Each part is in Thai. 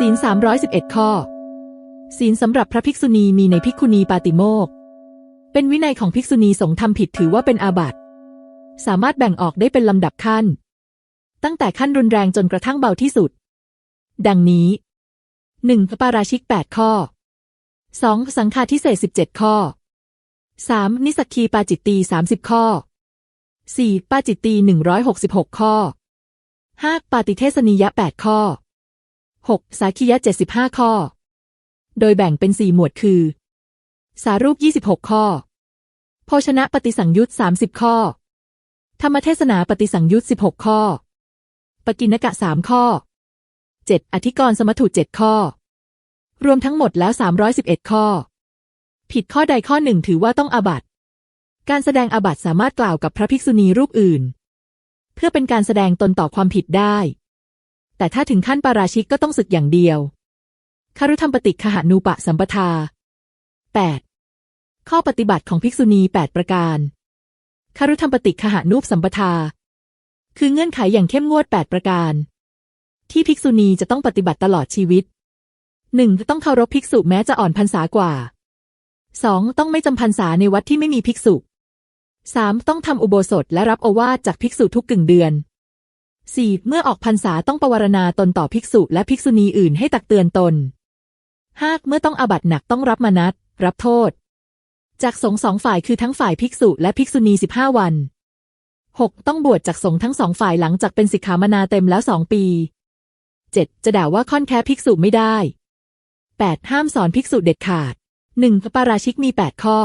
ศีล311 ข้อ ศีลสำหรับพระภิกษุณีมีในภิกขุณีปาติโมก เป็นวินัยของภิกษุณีสงฆ์ทำผิดถือว่าเป็นอาบัติ สามารถแบ่งออกได้เป็นลำดับขั้น ตั้งแต่ขั้นรุนแรงจนกระทั่งเบาที่สุด ดังนี้ 1. ปาราชิก 8 ข้อ 2. สังฆาทิเศษ17 ข้อ 3. นิสกคีปาจิตตี 30 ข้อ 4. ปาจิตตี 166 ข้อ 5. ปาติเทศนิยะ 8 ข้อ 6. สาคียะ 75 ข้อ โดยแบ่งเป็น 4 หมวดคือ สารูป 26 ข้อ โภชนะปฏิสังยุต30 ข้อ ธรรมเทศนาปฏิสังยุต16 ข้อ ปกิณกะ3ข้อ 7. อธิกรณ์สมถุ7ข้อ รวมทั้งหมดแล้ว 311 ข้อ ผิดข้อใดข้อหนึ่งถือว่าต้องอาบัติการแสดงอาบัติสามารถกล่าวกับพระภิกษุณีรูปอื่น เพื่อเป็นการแสดงตนต่อความผิดได้ แต่ถ้าถึงขั้นปาราชิกก็ต้องศึกอย่างเดียวคารุธรรมปฏิคหานูปะสัมปทา 8. ข้อปฏิบัติของภิกษุณี 8 ประการคารุธรรมปฏิคหานูปสัมปทา คือเงื่อนไขอย่างเข้มงวด 8 ประการ ที่ภิกษุณีจะต้องปฏิบัติตลอดชีวิต 1. ต้องเคารพภิกษุแม้จะอ่อนพรรษากว่า 2. ต้องไม่จำพรรษาในวัดที่ไม่มีภิกษุ 3. ต้องทำอุโบสถและรับโอวาทจากภิกษุทุกกึ่งเดือน 4. เมื่อออกพรรษาต้องปวารณาตนต่อภิกษุและภิกษุณีอื่นให้ตักเตือนตน 5. เมื่อต้องอาบัติหนักต้องรับมานัดรับโทษ จากสงสองฝ่ายคือทั้งฝ่ายภิกษุและภิกษุณี 15 วัน 6. ต้องบวชจากสงทั้งสองฝ่ายหลังจากเป็นสิกขามนาเต็มแล้วสองปี 7. จะด่าว่าค่อนแค้ภิกษุไม่ได้ 8. ห้ามสอนภิกษุเด็ดขาด 1. ปาราชิกมี 8 ข้อ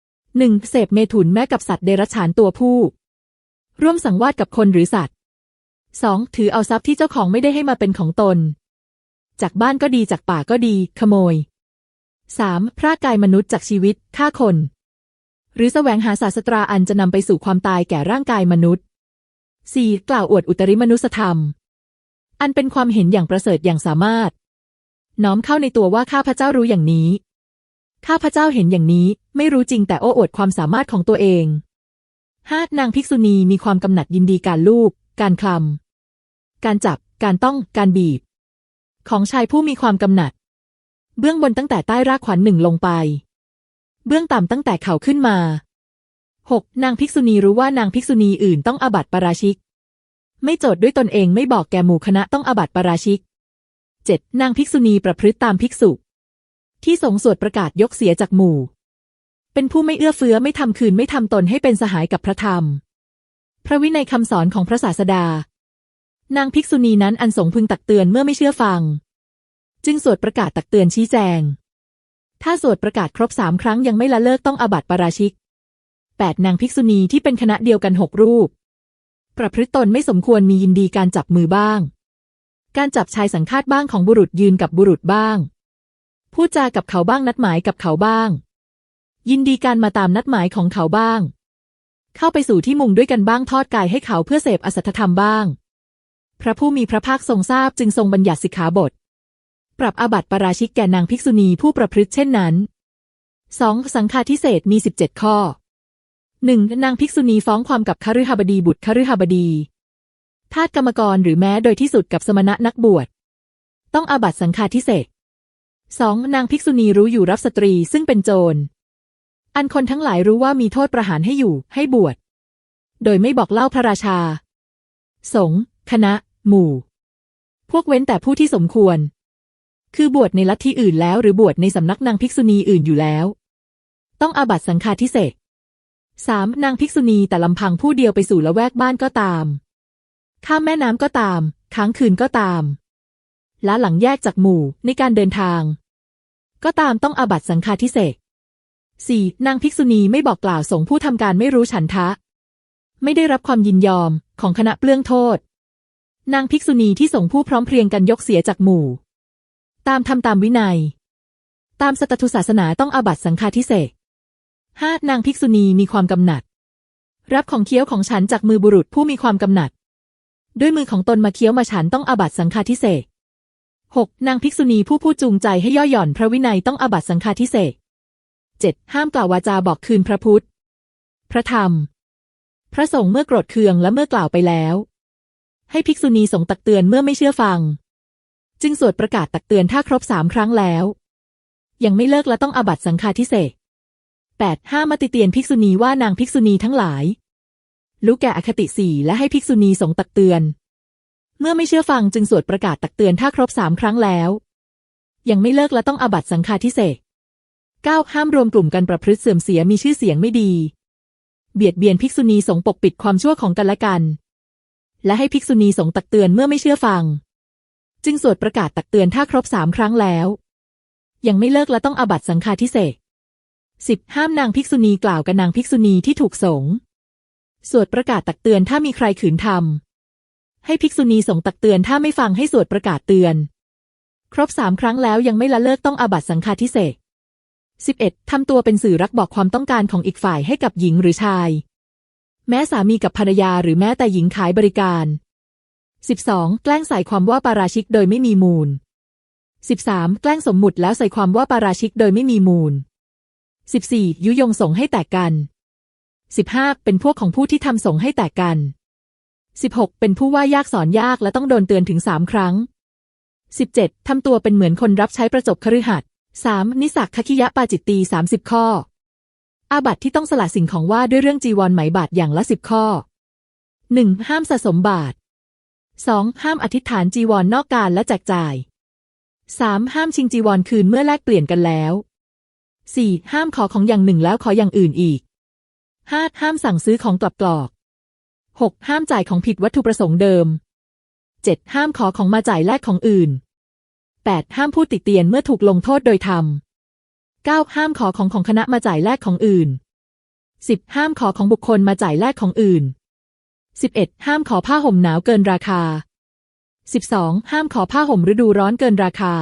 1. เสพเมถุนแม้กับสัตว์เดรัจฉานตัวผู้ ร่วมสังวาสกับคนหรือสัตว์ 2. ถือเอาทรัพย์ที่เจ้าของไม่ได้ให้มาเป็นของตน จากบ้านก็ดีจากป่าก็ดี ขโมย 3. พรากกายมนุษย์จากชีวิตฆ่าคน หรือแสวงหาศาสตราอันจะนำไปสู่ความตายแก่ร่างกายมนุษย์ 4. กล่าวอวดอุตริมนุสธรรม อันเป็นความเห็นอย่างประเสริฐอย่างสามารถ น้อมเข้าในตัวว่าข้าพเจ้ารู้อย่างนี้ ข้าพเจ้าเห็นอย่างนี้ ไม่รู้จริงแต่โอ้อวดความสามารถของตัวเอง 5. นางภิกษุณีมีความกำหนัดยินดีการลูบการคลำ การจับ การต้อง การบีบ ของชายผู้มีความกำหนัด เบื้องบนตั้งแต่ใต้รากขวัญหนึ่งลงไป เบื้องต่ำตั้งแต่เข่าขึ้นมา 6. นางภิกษุณีรู้ว่านางภิกษุณีอื่นต้องอาบัติปราชิก ไม่โจทย์ด้วยตนเองไม่บอกแก่หมู่คณะต้องอาบัติปราชิก 7. นางภิกษุณีประพฤติตามภิกษุ ที่สงสวดประกาศยกเสียจากหมู่ เป็นผู้ไม่เอื้อเฟื้อไม่ทำคืนไม่ทำตนให้เป็นสหายกับพระธรรม พระวินัยคำสอนของพระศาสดา นางภิกษุณีนั้นอันสงพึงตักเตือนเมื่อไม่เชื่อฟัง จึงสวดประกาศตักเตือนชี้แจง ถ้าสวดประกาศครบสามครั้งยังไม่ละเลิกต้องอาบัติปาราชิก 8. นางภิกษุณีที่เป็นคณะเดียวกันหกรูป ประพฤติตนไม่สมควรมียินดีการจับมือบ้าง การจับชายสังฆาตบ้างของบุรุษยืนกับบุรุษบ้าง พูดจากับเขาบ้างนัดหมายกับเขาบ้าง ยินดีการมาตามนัดหมายของเขาบ้าง เข้าไปสู่ที่มุงด้วยกันบ้างทอดกายให้เขาเพื่อเสพอสัตธรรมบ้าง พระผู้มีพระภาคทรงทราบจึงทรงบัญญัติสิกขาบท ปรับอาบัติปราชิกแก่นางภิกษุณีผู้ประพฤติเช่นนั้น 2. สังฆาทิเศษมี17ข้อหนึ่งนางภิกษุณีฟ้องความกับคฤหบดีบุตรคฤหบดี ทาสกรรมกรหรือแม้โดยที่สุดกับสมณะนักบวช ต้องอาบัติสังฆาทิเศษสองนางภิกษุณีรู้อยู่รับสตรีซึ่งเป็นโจร อันคนทั้งหลายรู้ว่ามีโทษประหารให้อยู่ให้บวช โดยไม่บอกเล่าพระราชา สงฆ์คณะ หมู่ พวกเว้นแต่ผู้ที่สมควร คือบวชในลัทธิอื่นแล้วหรือบวชในสำนักนางภิกษุณีอื่นอยู่แล้ว ต้องอาบัตสังฆาทิเศษสามนางภิกษุณีแต่ลำพังผู้เดียวไปสู่ละแวกบ้านก็ตาม ข้ามแม่น้ำก็ตาม ค้างคืนก็ตาม และหลังแยกจากหมู่ในการเดินทาง ก็ตามต้องอาบัตสังฆาทิเศษสี่นางภิกษุณีไม่บอกกล่าวส่งผู้ทำการไม่รู้ฉันทะ ไม่ได้รับความยินยอมของคณะเปลื้องโทษ นางภิกษุณีที่ส่งผู้พร้อมเพรียงกันยกเสียจากหมู่ ตามทำตามวินัย ตามสตทุศาสนาต้องอาบัตสังฆาทิเศษห้านางภิกษุณีมีความกำหนัด รับของเคี้ยวของฉันจากมือบุรุษผู้มีความกำหนัด ด้วยมือของตนมาเคี้ยวมาฉันต้องอาบัตสังฆาทิเศษหกนางภิกษุณีผู้พูดจูงใจให้ย่อหย่อนพระวินัยต้องอาบัตสังฆาทิเศษเจ็ดห้ามกล่าววาจาบอกคืนพระพุทธ พระธรรม พระสงฆ์เมื่อโกรธเคืองและเมื่อกล่าวไปแล้ว ให้ภิกษุณีสงตักเตือนเมื่อไม่เชื่อฟัง จึงสวดประกาศตักเตือนถ้าครบสามครั้งแล้ว ยังไม่เลิกและต้องอาบัตสังฆาทิเศษแปดห้ามมติเตียนภิกษุณีว่านางภิกษุณีทั้งหลายรู้แก่อคติสี่และให้ภิกษุณีสงฆ์ตักเตือน เมื่อไม่เชื่อฟังจึงสวดประกาศตักเตือนถ้าครบสามครั้งแล้ว ยังไม่เลิกและต้องอาบัตสังฆาทิเศษเก้าห้ามรวมกลุ่มกันประพฤติเสื่อมเสียมีชื่อเสียงไม่ดี เบียดเบียนภิกษุณีสงฆ์ปกปิดความชั่วของกันและกัน และให้ภิกษุณีสงฆ์ตักเตือนเมื่อไม่เชื่อฟัง จึงสวดประกาศตักเตือนถ้าครบสามครั้งแล้ว ยังไม่เลิกและต้องอาบัตสังฆาทิเศษสิบห้ามนางภิกษุณีกล่าวกับนางภิกษุณีที่ถูกสงฆ์สวดประกาศตักเตือนถ้ามีใครขืนทำให้ภิกษุณีสงฆ์ตักเตือนถ้าไม่ฟังให้สวดประกาศเตือน ครบสามครั้งแล้วยังไม่ละเลิกต้องอาบัตสังฆาทิเศษสิบเอ็ดทำตัวเป็นสื่อรักบอกความต้องการของอีกฝ่ายให้กับหญิงหรือชาย แม้สามีกับภรรยาหรือแม้แต่หญิงขายบริการสิบสองแกล้งใส่ความว่าปาราชิกโดยไม่มีมูลสิบสามแกล้งสมมุติแล้วใส่ความว่าปาราชิกโดยไม่มีมูลสิบสี่ยุยงส่งให้แตกกันสิบห้าเป็นพวกของผู้ที่ทำส่งให้แตกกันสิบหกเป็นผู้ว่ายากสอนยากและต้องโดนเตือนถึงสามครั้งสิบเจ็ดทำตัวเป็นเหมือนคนรับใช้ประจบคฤหัสถ์สามนิสักคคิยะปาจิตตีสามสิบข้อ อาบัตที่ต้องสละสิ่งของว่าด้วยเรื่องจีวรไหมบาทอย่างละสิบข้อหนึ่งห้ามสะสมบาทสองห้ามอธิษฐานจีวรนนอกการและแจกจ่ายสามห้ามชิงจีวรคืนเมื่อแลกเปลี่ยนกันแล้วสี่ห้ามขอของอย่างหนึ่งแล้วขออย่างอื่นอีกห้าห้ามสั่งซื้อของกลับกรอกหกห้ามจ่ายของผิดวัตถุประสงค์เดิมเจ็ดห้ามขอของมาจ่ายแลกของอื่นแปดห้ามพูดติเตียนเมื่อถูกลงโทษโดยธรรม เก้าห้ามขอของของคณะมาจ่ายแลกของอื่นสิบห้ามขอของบุคคลมาจ่ายแลกของอื่นสิบเอ็ดห้ามขอผ้าห่มหนาวเกินราคาสิบสองห้ามขอผ้าห่มฤดูร้อนเกินราคา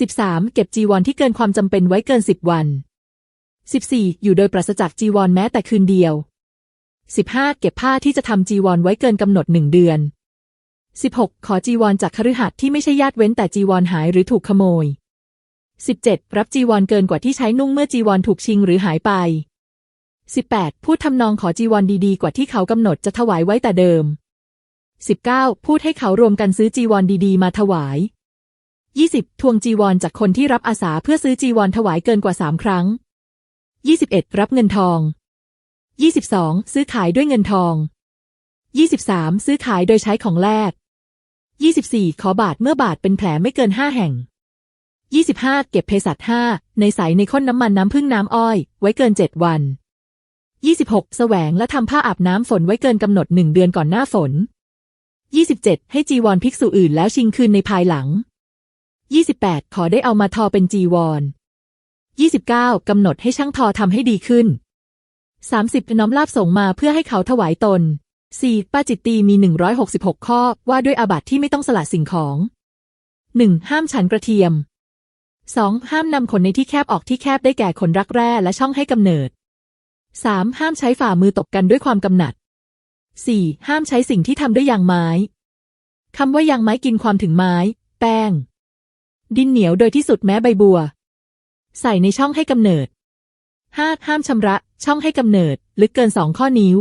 สิบสามเก็บจีวรที่เกินความจำเป็นไว้เกินสิบวันสิบสี่อยู่โดยปราศจากจีวรแม้แต่คืนเดียวสิบห้าเก็บผ้าที่จะทำจีวรไว้เกินกำหนดหนึ่งเดือนสิบหกขอจีวรจากคฤหัสถ์ที่ไม่ใช่ญาติเว้นแต่จีวรหายหรือถูกขโมย สิบเจ็ดรับจีวรเกินกว่าที่ใช้นุ่งเมื่อจีวรถูกชิงหรือหายไปสิบแปดพูดทำนองขอจีวรดีๆ กว่าที่เขากำหนดจะถวายไว้แต่เดิมสิบเก้าพูดให้เขารวมกันซื้อจีวรดีๆ มาถวายยี่สิบทวงจีวรจากคนที่รับอาสาเพื่อซื้อจีวรถวายเกินกว่าสามครั้งยี่สิบเอ็ดรับเงินทองยี่สิบสองซื้อขายด้วยเงินทองยี่สิบสามซื้อขายโดยใช้ของแลกยี่สิบสี่ขอบาทเมื่อบาทเป็นแผลไม่เกินห้าแห่ง ยี่สิบห้าเก็บเภสัชห้าในใสในข้นน้ำมันน้ำพึ่งน้ำอ้อย ไว้เกินเจ็ดวันยี่สิบหกแสวงและทำผ้าอาบน้ำฝนไว้เกินกำหนดหนึ่งเดือนก่อนหน้าฝนยี่สิบเจ็ดให้จีวรภิกษุอื่นแล้วชิงคืนในภายหลังยี่สิบแปดขอได้เอามาทอเป็นจีวรยี่สิบเก้ากำหนดให้ช่างทอทำให้ดีขึ้นสามสิบน้อมลาบส่งมาเพื่อให้เขาถวายตนสี่ปาจิตตีมีหนึ่งร้อยหกสิบหกข้อว่าด้วยอาบัติที่ไม่ต้องสละสิ่งของหนึ่งห้ามฉันกระเทียม สองห้ามนำขนในที่แคบออกที่แคบได้แก่ขนรักแร้และช่องให้กำเนิดสามห้ามใช้ฝ่ามือตบกันด้วยความกำหนัดสี่ห้ามใช้สิ่งที่ทำด้วยยางไม้ คำว่ายางไม้กินความถึงไม้ แป้ง ดินเหนียวโดยที่สุดแม้ใบบัว ใส่ในช่องให้กำเนิดห้าห้ามชำระ ช่องให้กำเนิด ลึกเกินสองข้อนิ้ว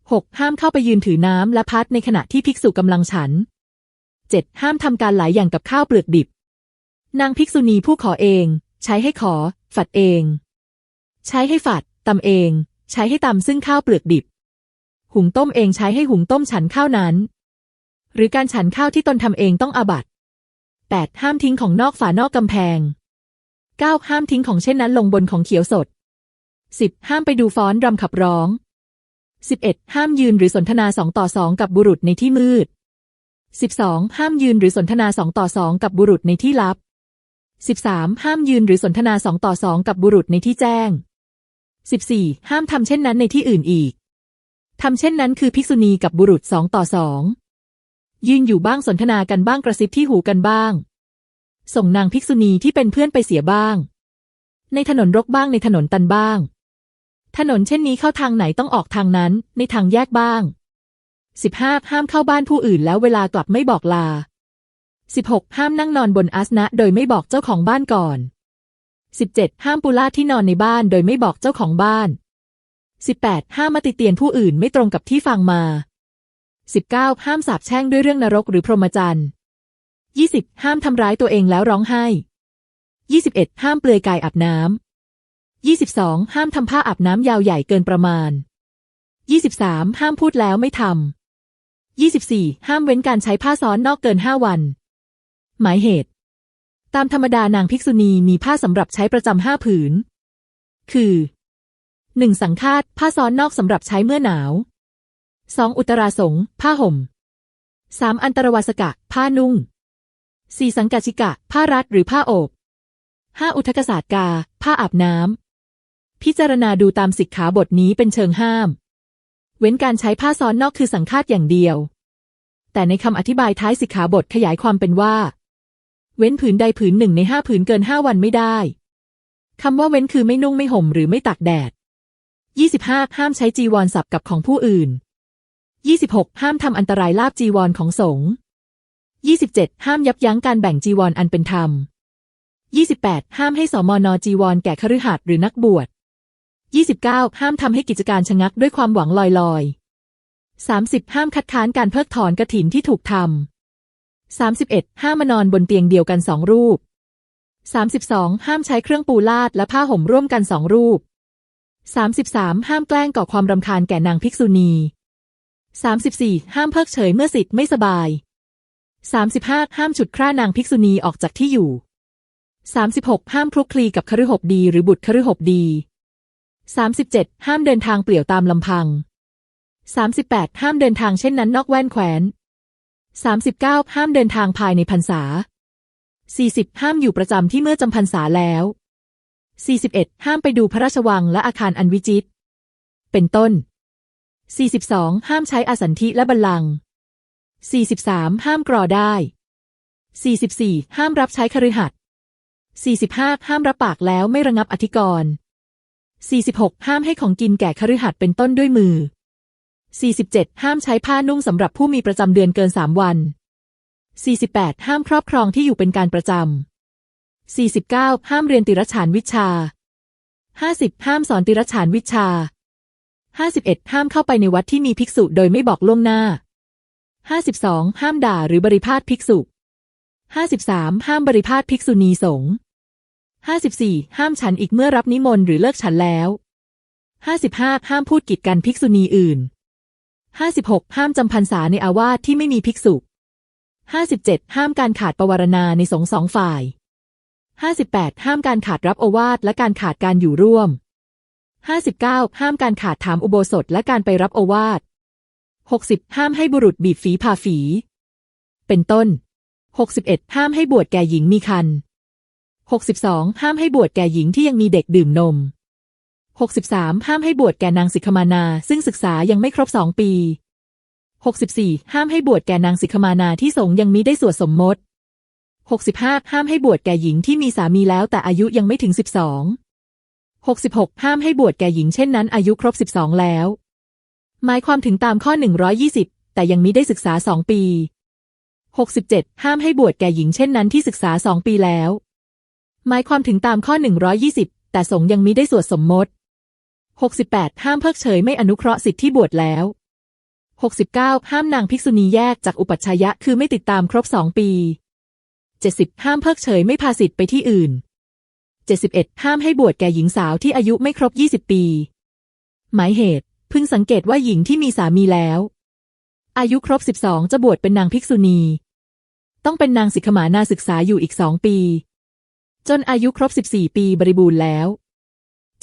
6. ห้ามเข้าไปยืนถือน้ำและพัดในขณะที่ภิกษุกำลังฉัน 7. ห้ามทำการหลายอย่างกับข้าวเปลือกดิบ นางภิกษุณีผู้ขอเอง ใช้ให้ขอ ฝัดเอง ใช้ให้ฝัดตำเอง ใช้ให้ตำซึ่งข้าวเปลือกดิบ หุงต้มเองใช้ให้หุงต้มฉันข้าวนั้น หรือการฉันข้าวที่ตนทำเองต้องอาบัต 8. ห้ามทิ้งของนอกฝานอกกำแพง 9. ห้ามทิ้งของเช่นนั้นลงบนของเขียวสด 10. ห้ามไปดูฟ้อนรำขับร้องสิบเอ็ดห้ามยืนหรือสนทนาสองต่อสองกับบุรุษในที่มืดสิบสองห้ามยืนหรือสนทนาสองต่อสองกับบุรุษในที่ลับ สิบสามห้ามยืนหรือสนทนาสองต่อสองกับบุรุษในที่แจ้งสิบสี่ห้ามทำเช่นนั้นในที่อื่นอีก ทำเช่นนั้นคือภิกษุณีกับบุรุษสองต่อสองยืนอยู่บ้างสนทนากันบ้างกระซิบที่หูกันบ้าง ส่งนางภิกษุณีที่เป็นเพื่อนไปเสียบ้าง ในถนนรกบ้างในถนนตันบ้าง ถนนเช่นนี้เข้าทางไหนต้องออกทางนั้น ในทางแยกบ้าง 15. ห้ามเข้าบ้านผู้อื่นแล้วเวลากลับไม่บอกลา 16. ห้ามนั่งนอนบนอาสนะโดยไม่บอกเจ้าของบ้านก่อน 17. ห้ามปูลาที่นอนในบ้านโดยไม่บอกเจ้าของบ้าน 18. ห้ามมาติเตียนผู้อื่นไม่ตรงกับที่ฟังมา 19. ห้ามสาบแช่งด้วยเรื่องนรกหรือพรหมจรรย์ยี่สิบห้ามทำร้ายตัวเองแล้วร้องไห้ยี่สิบเอ็ดห้ามเปลือยกายอาบน้ำยี่สิบสองห้ามทำผ้าอาบน้ำยาวใหญ่เกินประมาณยี่สิบสามห้ามพูดแล้วไม่ทำยี่สิบสี่ห้ามเว้นการใช้ผ้าซ้อนนอกเกินห้าวัน หมายเหตุ ตามธรรมดานางภิกษุณีมีผ้าสำหรับใช้ประจำห้าผืน คือหนึ่งสังฆาตผ้าซ้อนนอกสำหรับใช้เมื่อหนาวสองอุตราสงผ้าห่มสามอันตรวาสกะ ผ้านุ่งสี่สังกาชิกะ ผ้ารัดหรือผ้าโอบห้าอุทกศาสตกา ผ้าอาบน้ำพิจารณาดูตามสิกขาบทนี้เป็นเชิงห้าม เว้นการใช้ผ้าซ้อนนอกคือสังฆาตอย่างเดียว แต่ในคำอธิบายท้ายสิกขาบทขยายความเป็นว่า เว้นผืนใดผืนหนึ่งในห้าผืนเกินห้าวันไม่ได้คำว่าเว้นคือไม่นุ่งไม่ห่มหรือไม่ตากแดด 25. ห้ามใช้จีวรสับกับของผู้อื่น 26. ห้ามทำอันตรายลาบจีวรของสงฆ์ 27. ห้ามยับยั้งการแบ่งจีวรออันเป็นธรรม 28. ห้ามให้สมนจีวรแก่คฤหัสถ์หรือนักบวช 29. ห้ามทำให้กิจการชะงักด้วยความหวังลอยๆ 30. ห้ามคัดค้านการเพิกถอนกระถินที่ถูกทำ 31. ห้ามมานอนบนเตียงเดียวกันสองรูป 32. ห้ามใช้เครื่องปูลาดและผ้าห่มร่วมกันสองรูป 33. ห้ามแกล้งก่อความรำคาญแก่นางภิกษุณี 34. ห้ามเพิกเฉยเมื่อสิทธิ์ไม่สบาย 35. ห้ามฉุดคร่านางภิกษุณีออกจากที่อยู่ 36. ห้ามคลุกคลีกับคฤหบดีหรือบุตรคฤหบดี 37. ห้ามเดินทางเปลี่ยวตามลำพัง 38. ห้ามเดินทางเช่นนั้นนอกแว่นแคว้น 39. ห้ามเดินทางภายในพรรษา 40. ห้ามอยู่ประจำที่เมื่อจำพรรษาแล้ว 41. ห้ามไปดูพระราชวังและอาคารอันวิจิตร เป็นต้น 42. ห้ามใช้อาสันทิและบัลลังก์ 43. ห้ามกรอได้ 44. ห้ามรับใช้คฤหัสถ์ 45. ห้ามรับปากแล้วไม่ระงับอธิกรณ์ 46. ห้ามให้ของกินแก่คฤหัสถ์เป็นต้นด้วยมือ 47. ห้ามใช้ผ้านุ่งสำหรับผู้มีประจำเดือนเกินสามวัน 48. ห้ามครอบครองที่อยู่เป็นการประจำ 49. ห้ามเรียนติรฉานวิชา 50. ห้ามสอนติรฉานวิชา 51. ห้ามเข้าไปในวัดที่มีภิกษุโดยไม่บอกล่วงหน้า 52. ห้ามด่าหรือบริพาทภิกษุ 53. ห้ามบริพาทภิกษุณีสงฆ์ 54. ห้ามฉันอีกเมื่อรับนิมนต์หรือเลิกฉันแล้ว 55. ห้ามพูดกีดกันภิกษุณีอื่น 56. ห้ามจำพรรษาในอาวาสที่ไม่มีภิกษุ 57. ห้ามการขาดประวารณาในสงสองฝ่าย 58. ห้ามการขาดรับโอวาทและการขาดการอยู่ร่วม 59. ห้ามการขาดถามอุโบสถและการไปรับโอวาท 60. ห้ามให้บุรุษบีบฝีพาฝี เป็นต้น 61. ห้ามให้บวชแก่หญิงมีคัน 62. ห้ามให้บวชแก่หญิงที่ยังมีเด็กดื่มนม 63. ห้ามให้บวชแก่นางสิกขมานา ซึ่งศึกษายังไม่ครบสองปี 64. ห้ามให้บวชแก่นางสิกขมานาที่สงยังมิได้สวดสมมติ 65. ห้ามให้บวชแก่หญิงที่มีสามีแล้วแต่อายุยังไม่ถึง 12 66. ห้ามให้บวชแก่หญิงเช่นนั้นอายุครบ 12 แล้ว หมายความถึงตามข้อ 120 แต่ยังมิได้ศึกษาสองปี 67. ห้ามให้บวชแก่หญิงเช่นนั้นที่ศึกษาสองปีแล้ว หมายความถึงตามข้อ 120 แต่สงยังมิได้สวดสมมติ 68. ห้ามเพิกเฉยไม่อนุเคราะห์สิทธิที่บวชแล้ว 69. ห้ามนางภิกษุณีแยกจากอุปัชฌายะคือไม่ติดตามครบสองปี 70. ห้ามเพิกเฉยไม่พาสิทธิ์ไปที่อื่น 71. ห้ามให้บวชแก่หญิงสาวที่อายุไม่ครบ 20 ปี หมายเหตุพึงสังเกตว่าหญิงที่มีสามีแล้ว อายุครบ 12 จะบวชเป็นนางภิกษุณี ต้องเป็นนางสิกขมานาศึกษาอยู่อีกสองปี จนอายุครบ 14 ปีบริบูรณ์แล้ว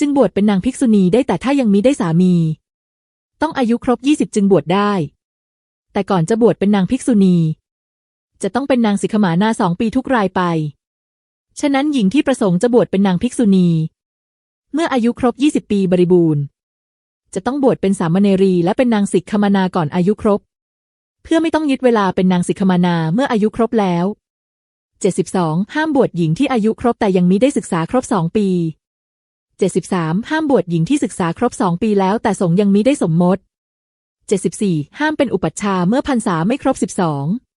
จึงบวชเป็นนางภิกษุณีได้แต่ถ้ายังมีได้สามี ต้องอายุครบ20จึงบวชได้ แต่ก่อนจะบวชเป็นนางภิกษุณี จะต้องเป็นนางสิกขมานาสองปีทุกรายไป ฉะนั้นหญิงที่ประสงค์จะบวชเป็นนางภิกษุณี เมื่ออายุครบ20ปีบริบูรณ์ จะต้องบวชเป็นสามเณรีและเป็นนางสิกขมานาก่อนอายุครบ เพื่อไม่ต้องยึดเวลาเป็นนางสิกขมานาเมื่ออายุครบแล้ว 72. ห้ามบวชหญิงที่อายุครบแต่ยังมิได้ศึกษาครบสองปี 73. ห้ามบวชหญิงที่ศึกษาครบสองปีแล้วแต่สงยังมิได้สมมติ 74. ห้ามเป็นอุปัชฌาย์เมื่อพรรษาไม่ครบ 12